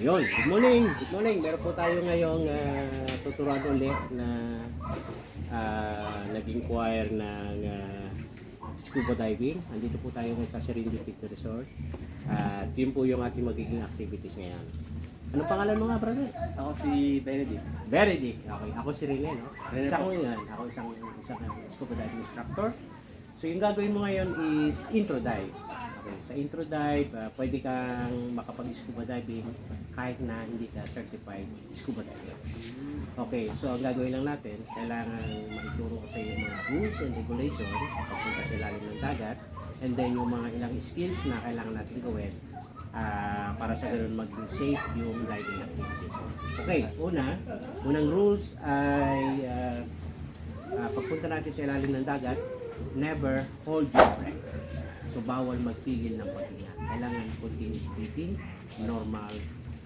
Yun, good morning. Good morning. Meron po tayo ngayong ah, tuturuan ulit na ah, nag-inquire ng ah, scuba diving. Andito po tayo ngayon sa Serendipity Resort. At yun po yung ating magiging activities ngayon. Ano pangalan mo nga, brother? Ako si Benedict. Benedict. Okay, ako si Rene, no? Rene Isa po. ko yan. Ako isang, isang scuba diving instructor. So yung gagawin mo ngayon is intro dive. Okay, sa intro dive, ah, pwede kang makapag-scuba diving kahit na hindi ka certified scuba diver. Okay, so ang gagawin lang natin, kailangan maituro ko sa iyo mga rules and regulations pagpunta sa ilalim ng dagat and then yung mga ilang skills na kailangan natin gawin ah, para sa ganun maging safe yung diving activities. Okay, una, unang rules ay ah, ah, pagpunta natin sa ilalim ng dagat, never hold your breath. So bawal magpigil ng paghinga. Kailangan continuous breathing, normal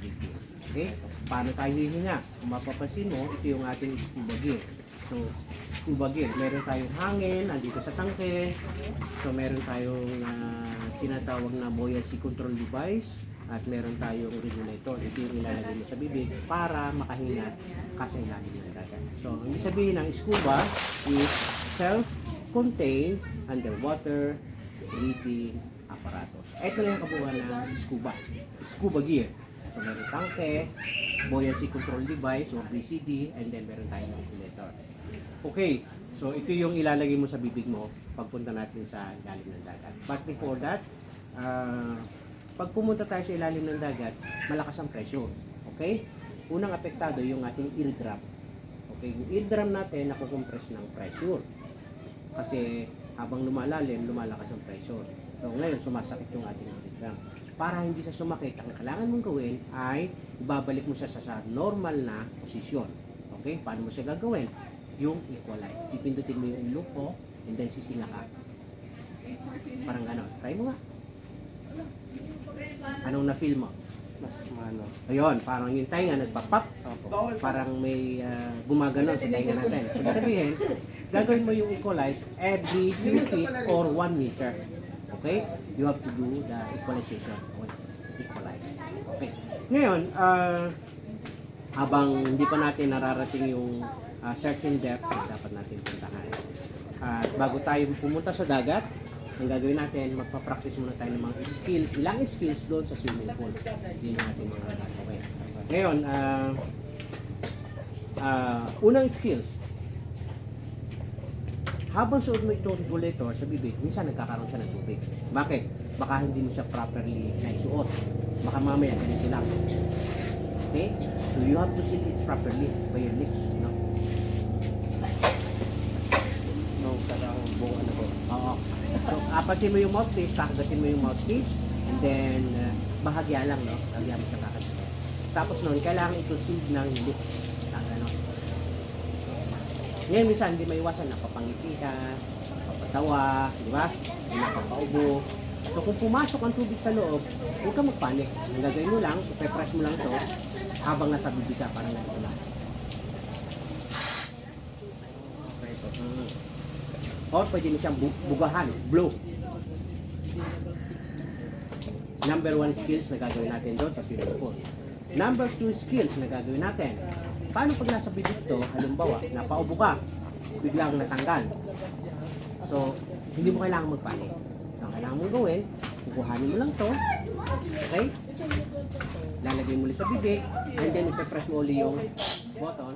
breathing. Okay? Paano tayo hihinga? Kung mapapansin mo, ito yung ating scuba gear. So, scuba gear, meron tayong hangin, andito sa tangke. So, meron tayong ah, tinatawag na buoyancy control device at meron tayong regulator. Ito yung ilalagay mo sa bibig para makahinga ka sa ilalim ng dagat. So, ang sabihin ng scuba is self-contained underwater breathing apparatus. Ito na yung kabuuan ng scuba. Scuba gear. So, meron tangke, buoyancy control device or BCD, and then meron tayong regulator. Okay, so ito yung ilalagay mo sa bibig mo pagpunta natin sa ilalim ng dagat. But before that, ah, pag pumunta tayo sa ilalim ng dagat, malakas ang pressure. Okay? Unang apektado yung ating eardrum. Okay, yung eardrum natin nakukompress ng pressure. Kasi habang lumalalim, lumalakas ang pressure. So ngayon, sumasakit yung ating eardrum. Para hindi siya sumakit, ang kailangan mong gawin ay ibabalik mo siya sa, sa normal na posisyon. Okay? Paano mo siya gagawin? Yung equalize. Pipindutin mo yung ilok mo, and then sisinga ka. Parang ganon. Try mo nga. Anong na-feel mo? Mas ano. Ayun, parang yung tainga nagpapap. Opo. Parang may uh, gumaganon sa tainga natin. So, sabihin, gagawin mo yung equalize every few feet or 1 meter. Okay? You have to do the equalization equalize. Okay. Ngayon, ah, habang hindi pa natin nararating yung ah, certain depth na dapat natin puntahan. At bago tayo pumunta sa dagat, ang gagawin natin, magpa-practice muna tayo ng mga skills, ilang skills doon sa swimming pool. Yun yung ating mga gagawin. Ngayon, ah, ah, unang skills, habang suot mo itong regulator sa bibig, minsan nagkakaroon siya ng tubig. Bakit? Baka hindi mo siya properly naisuot. Baka mamaya ganito lang. Okay? So you have to seal it properly by your lips. No? No, parang buong ano po. Oo. So, apatin mo yung mouthpiece, kakagatin mo yung mouthpiece, and then, uh, bahagya lang, no? Bahagya mo sa kakagat. Tapos nun, kailangan ito sealed ng lips. Ngayon, minsan, hindi maiwasan, napapangiti ka, napapatawa, di ba? Napapaubo. So, kung pumasok ang tubig sa loob, huwag ka magpanik. Ang gagawin mo lang, ipe-press mo lang ito habang nasa bibig ka, parang ganito lang. Okay, so, mm. Or pwede mo siyang bu- bugahan, blow. Number one skills na gagawin natin doon sa swimming pool. Number two skills na gagawin natin. Paano pag nasa bibig to, halimbawa, napaubo ka, biglang natanggal. So, hindi mo kailangan magpanik. So, ang kailangan mong gawin, kukuhanin mo lang to, okay? Lalagay mo ulit sa bibig, and then ipe-press mo ulit yung button,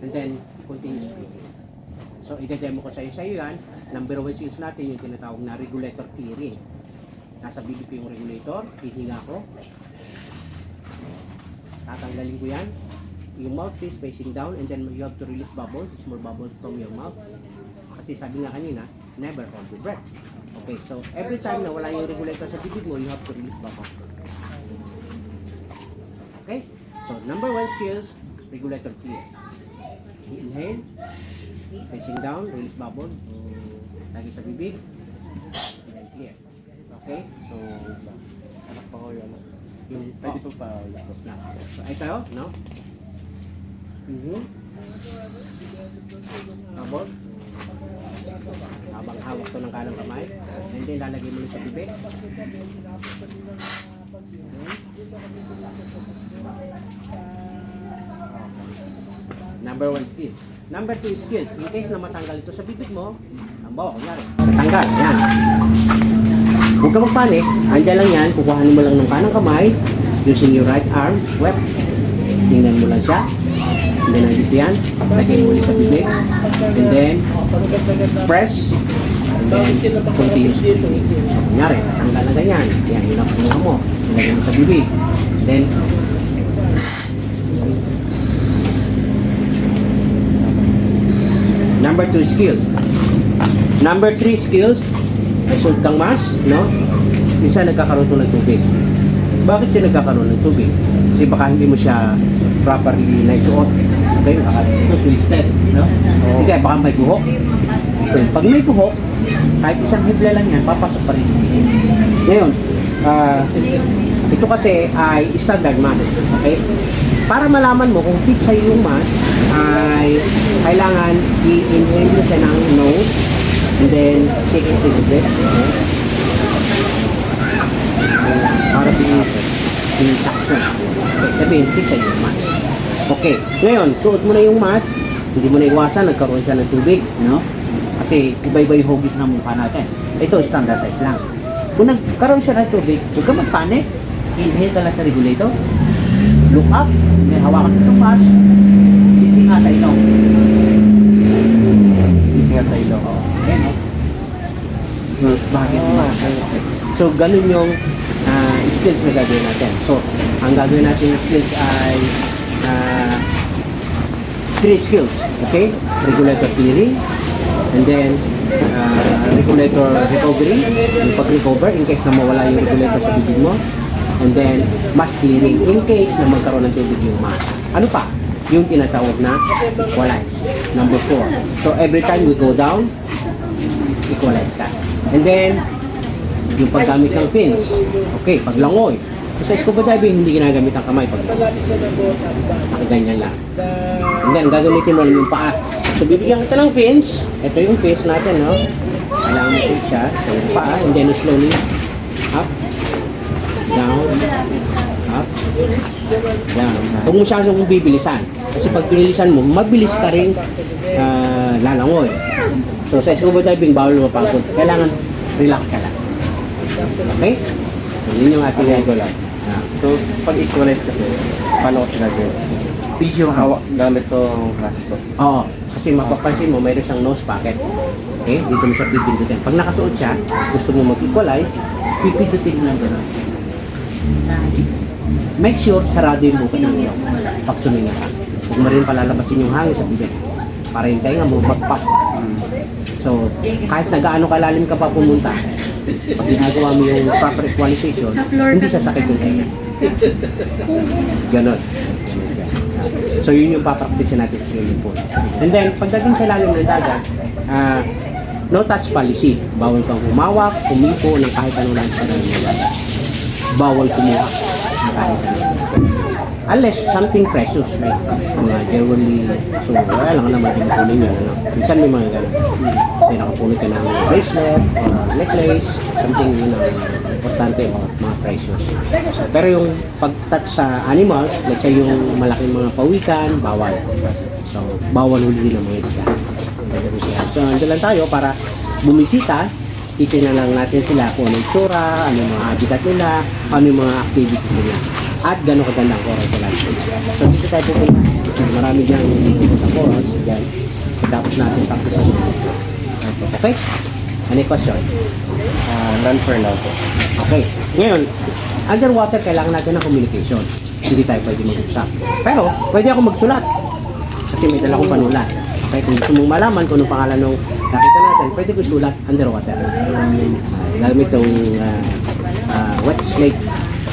and then continue breathing. So, ide-demo ko sa iyo sa yan. Number one skills natin yung tinatawag na regulator clearing. Nasa bibig ko yung regulator, hihinga ko. Tatanggalin ko yan. Yung mouthpiece facing down and then you have to release bubbles, small bubbles from your mouth. Kasi sabi nga kanina, never hold your breath. Okay, so every time na wala yung regulator sa bibig mo, you have to release bubbles. Okay? So, number one skills, regulator clear. Inhale, facing down, release bubble, lagi sa bibig, and then clear. Okay? So. Anak pa ko yun. Yung Pwede pa na. So, ay tayo, no? Mhm. Habang hawak to ng kanang kamay, and then lalagay mo sa bibig. Number one skills. Number two skills. In case na matanggal ito sa bibig mo, ang bawa, kunyari, natanggal, yan. Huwag ka magpanik, andyan lang yan, kukuhanin mo lang ng kanang kamay, using your right arm, swept, tingnan mo lang siya, then nandito yan, lagay mo ulit sa bibig, and then, press, and then, continuous breathing. So, kunyari, natanggal na ganyan, yan, yun ang kinuha mo, ilagay mo sa bibig, then, Number two skills. Number three skills, may suot kang mask, no? Minsan nagkakaroon to ng tubig. Bakit siya nagkakaroon ng tubig? Kasi baka hindi mo siya properly naisuot. Okay, baka ito twisted, no? Hindi, baka may buhok. Okay, pag may buhok, kahit isang hibla lang yan, papasok pa rin. Ngayon, ah, ito kasi ay standard mask. Okay? Para malaman mo kung fit sa'yo yung mask, ay kailangan i-inhale mo siya ng nose and then second to the breath. Okay? Para bin-suction. Okay, sabihin, fit sa'yo yung mask. Okay, ngayon, suot mo na yung mask, hindi mo na iwasan, nagkaroon siya ng tubig, no? Kasi iba-iba yung hugis ng mukha natin. Ito, standard size lang. Kung nagkaroon siya ng tubig, huwag ka magpanik. Inhale ka lang sa regulator. Look up. May hawakan itong mask. Sisinga sa ilong. Busy nga sa ilo. Okay, no? Bakit mo? So, ganun yung ah, skills na gagawin natin. So, ang gagawin natin yung skills ay ah, three skills. Okay? Regulator clearing, and then ah, regulator recovery, yung pag-recover in case na mawala yung regulator sa bibig mo, and then mask clearing in case na magkaroon ng tubig yung mask. Ano pa? Yung tinatawag na equalize. Number four. So every time we go down, equalize ka. And then, yung paggamit ng fins. Okay, paglangoy. So, sa scuba diving, hindi ginagamit ang kamay pag ganyan lang. And then, gagamitin mo lang yung paa. So, bibigyan kita ng fins. Ito yung fins natin, no? Kailangan mo siya. So, yung paa. And then, slowly up, down, up, down. Huwag mo masyadong kong bibilisan. Kasi pag binilisan mo, mabilis ka rin ah, lalangoy. So, sa scuba diving, bawal mapagod. Kailangan relax ka lang. Okay? So, yun yung ating regular. So, pag equalize kasi, paano ko sinagawin? video Hawak gamit tong mask ko. Oo. Kasi mapapansin mo, mayroon siyang nose pocket. Okay? Dito mo siya pipindutin. Pag nakasuot siya, gusto mo mag-equalize, pipindutin mo lang gano'n. Make sure sarado yung buka ng iyo pag suminga ka. Huwag mo rin palalabasin yung hangin sa bibig para yung tenga mo mag-pop. So, kahit na gaano kalalim ka pa pumunta, pag ginagawa mo yung proper equalization, hindi sasakit yung tenga. Ganon. So yun yung papraktisin natin sa swimming pool. And then, pagdating sa lalim ng dagat, ah, no touch policy. Bawal kang humawak, humipo ng kahit anong lang sa lalim ng dagat. Bawal kumuha ng kahit anong Unless something precious like mga jewelry. So wala lang naman din kunin yun. Ano? Minsan may mga ganun. Kasi nakapunit ka ng bracelet or necklace, something yun ang importante o mga precious. Pero yung pag-touch sa animals, let's say yung malaking mga pawikan, bawal. So, bawal huli ng mga isda. So, andun lang tayo para bumisita, titignan lang natin sila kung ano yung tsura, ano yung mga habitat nila, ano yung mga activities nila. At gano'ng kaganda ang sa landscape. So, dito tayo pupunta. Marami dyan dito sa corals. Dyan. Tapos natin practice sa sumunod. Okay? Any question? Ah, none for now po. Okay. Ngayon, underwater kailangan natin ng communication. Hindi tayo pwede mag-usap. Pero, pwede ako magsulat. Kasi may dala akong panulat. Okay, kung gusto mong malaman kung anong pangalan ng nakita natin, pwede ko isulat underwater. Uh, gamit itong uh, uh, wet slate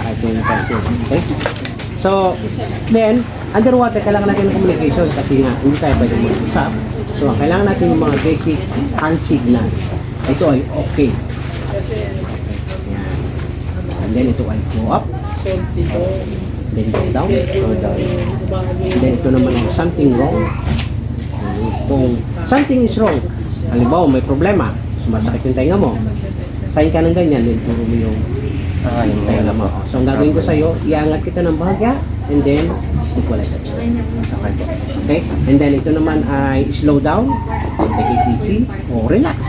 at yung pencil. Okay? So, then, underwater, kailangan natin ng communication kasi nga, hindi tayo pwede mag-usap. So, ang kailangan natin yung mga basic hand signal. Ito ay okay. Yan. And then ito ay go up. Then go down. Go down. And then ito naman ay something wrong. Kung something is wrong, halimbawa may problema, sumasakit yung tenga mo, sign ka ng ganyan, then turo mo yung Ah, yung ano mo. So, ang gagawin ko sa'yo, iangat kita ng bahagya, and then, equalize natin. Okay po. Okay? And then, ito naman ay slow down, take it easy, o relax.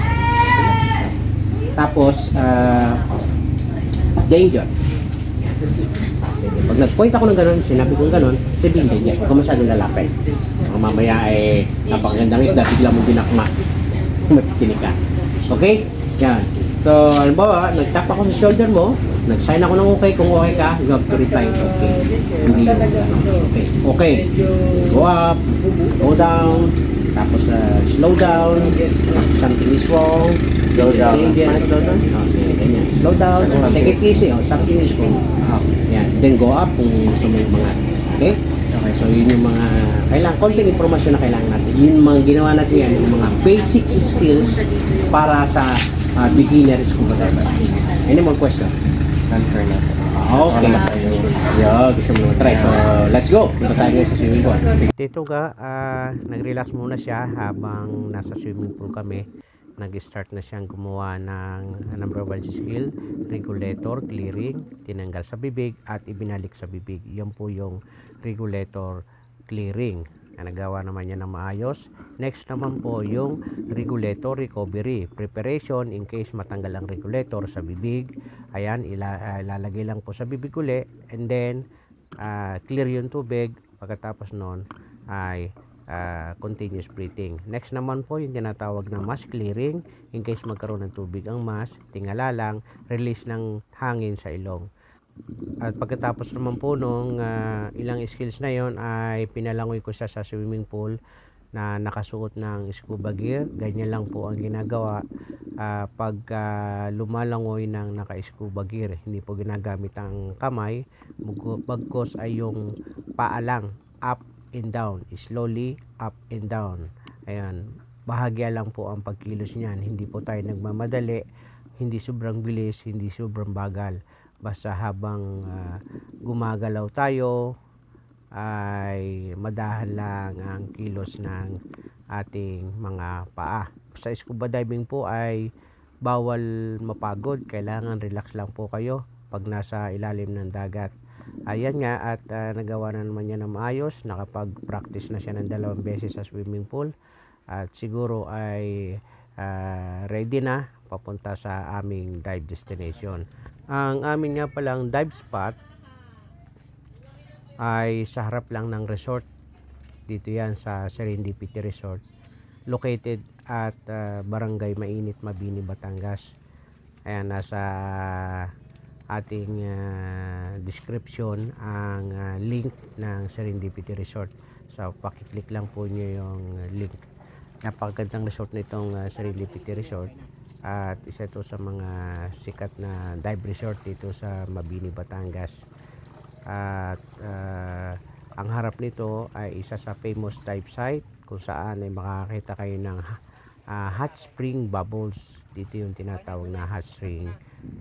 Tapos, uh, danger. Pag nag-point ako ng ganun, sinabi kong ganun, sabihin danger. Huwag ka masyadong lalapit. Baka mamaya ay napakagandang isda, bigla mo binakma. Matikinig ka. Okay? Yan. So, halimbawa, nag-tap ako sa shoulder mo, nag-sign ako ng okay, kung okay ka, you have to reply, okay. Hindi yung okay. Okay. Go up, go down, tapos uh, slow down, something is wrong, Slow down. Paano slow down? Okay, ganyan. Slow down, take it easy, oh, something is wrong. Yan. Then go up kung gusto mo yung mga, okay? Okay, so yun yung mga, kailangan, konting informasyon na kailangan natin. Yun yung mga ginawa natin yan, yung mga basic skills para sa uh, beginner scuba diver. Any more question? Non-fair na po. Okay. Yeah, gusto mo try. So, let's go. Punta tayo sa swimming pool. Dito ga, ah, nag-relax muna siya habang nasa swimming pool kami. Nag-start na siyang gumawa ng number one skill, regulator, clearing, tinanggal sa bibig at ibinalik sa bibig. Yan po yung regulator clearing nagawa naman niya na maayos. Next naman po yung regulator recovery, preparation in case matanggal ang regulator sa bibig. Ayan, ah, ilalagay lang po sa bibig uli and then ah, clear yung tubig. Pagkatapos nun ay ah, continuous breathing. Next naman po yung tinatawag na mass clearing in case magkaroon ng tubig ang mass, tingala lang, release ng hangin sa ilong. At pagkatapos naman po nung ah, ilang skills na yon ay pinalangoy ko siya sa swimming pool na nakasuot ng scuba gear. Ganyan lang po ang ginagawa ah, pag ah, lumalangoy ng naka-scuba gear. Hindi po ginagamit ang kamay. Bagkos ay yung paa lang. Up and down. Slowly up and down. Ayan. Bahagya lang po ang pagkilos niyan. Hindi po tayo nagmamadali. Hindi sobrang bilis. Hindi sobrang bagal basta habang ah, gumagalaw tayo ay madahan lang ang kilos ng ating mga paa. Sa scuba diving po ay bawal mapagod, kailangan relax lang po kayo pag nasa ilalim ng dagat. Ayan nga at ah, nagawa na naman niya na maayos, nakapag-practice na siya ng dalawang beses sa swimming pool at siguro ay ah, ready na papunta sa aming dive destination. Ang amin nga palang dive spot ay sa harap lang ng resort. Dito yan sa Serendipity Resort. Located at ah, Barangay Mainit, Mabini, Batangas. Ayan, nasa ating ah, description ang ah, link ng Serendipity Resort. So, pakiclick lang po nyo yung link. Napakagandang resort na itong ah, Serendipity Resort at isa ito sa mga sikat na dive resort dito sa Mabini, Batangas. At ah, ang harap nito ay isa sa famous dive site kung saan ay makakita kayo ng ah, hot spring bubbles. Dito yung tinatawag na hot spring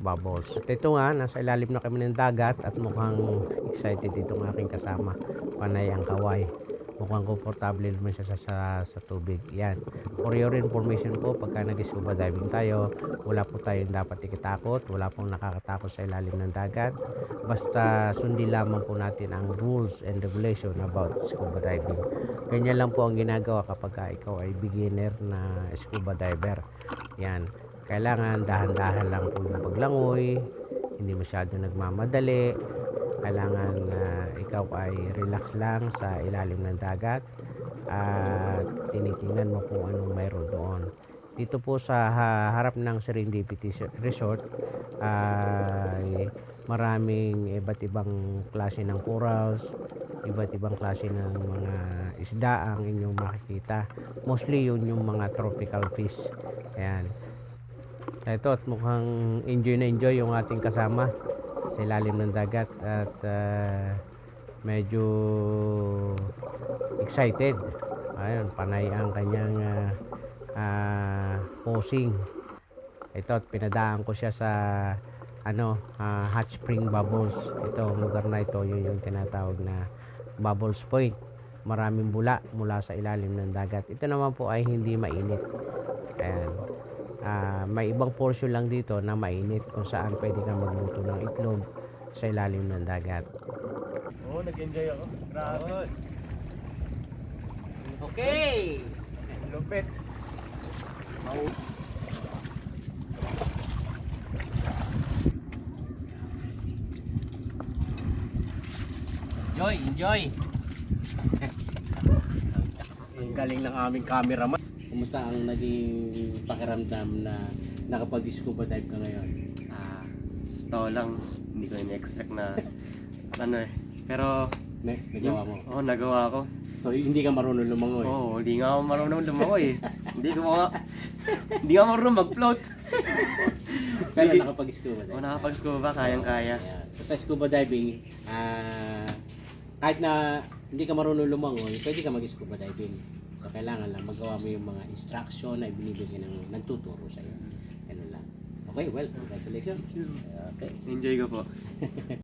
bubbles. At ito nga, nasa ilalim na kami ng dagat at mukhang excited itong aking kasama. Panay ang kaway. Mukhang komportable naman siya sa, sa, sa tubig. Yan. For your information po, pagka nag-scuba diving tayo, wala po tayong dapat ikitakot. Wala pong nakakatakot sa ilalim ng dagat. Basta sundin lamang po natin ang rules and regulation about scuba diving. Ganyan lang po ang ginagawa kapag ka ikaw ay beginner na scuba diver. Yan. Kailangan dahan-dahan lang po yung paglangoy. Hindi masyado nagmamadali. Kailangan na ikaw ay relax lang sa ilalim ng dagat at tinitingnan mo kung anong mayroon doon. Dito po sa ha- harap ng Serendipity Resort ay maraming iba't ibang klase ng corals, iba't ibang klase ng mga isda ang inyong makikita. Mostly yun yung mga tropical fish. Ayan. Ito at mukhang enjoy na enjoy yung ating kasama sa ilalim ng dagat at ah, medyo excited. Ayun, panay ang kanyang ah, ah, posing. Ito at pinadaan ko siya sa ano, ah, hot spring bubbles. Ito, lugar na ito, yun yung tinatawag na Bubbles Point. Maraming bula mula sa ilalim ng dagat. Ito naman po ay hindi mainit. Ayan. Ah, may ibang portion lang dito na mainit kung saan pwede kang magluto ng itlog sa ilalim ng dagat. Oo, nag-enjoy ako. Grabe. Okay! Lupit. Enjoy, enjoy! Ang galing ng aming cameraman. Kumusta ang naging pakiramdam na nakapag-scuba dive ka ngayon? Ah, sto lang. Hindi ko in-expect na ano eh. Pero, Ne, nagawa mo. Oo, nagawa ko. So, hindi ka marunong lumangoy. Oo, hindi nga ako marunong lumangoy eh. hindi ko nga, hindi nga marunong mag-float. Pero Hindi- nakapag-scuba dive. Oo, nakapag-scuba, kayang-kaya. Ayan. So, sa scuba diving, ah, kahit na hindi ka marunong lumangoy, pwede ka mag-scuba diving. So, kailangan lang magawa mo yung mga instruction na ibinibigay ng nagtuturo sa iyo. Ganun lang. Okay, well, congratulations. Okay. Enjoy ko po.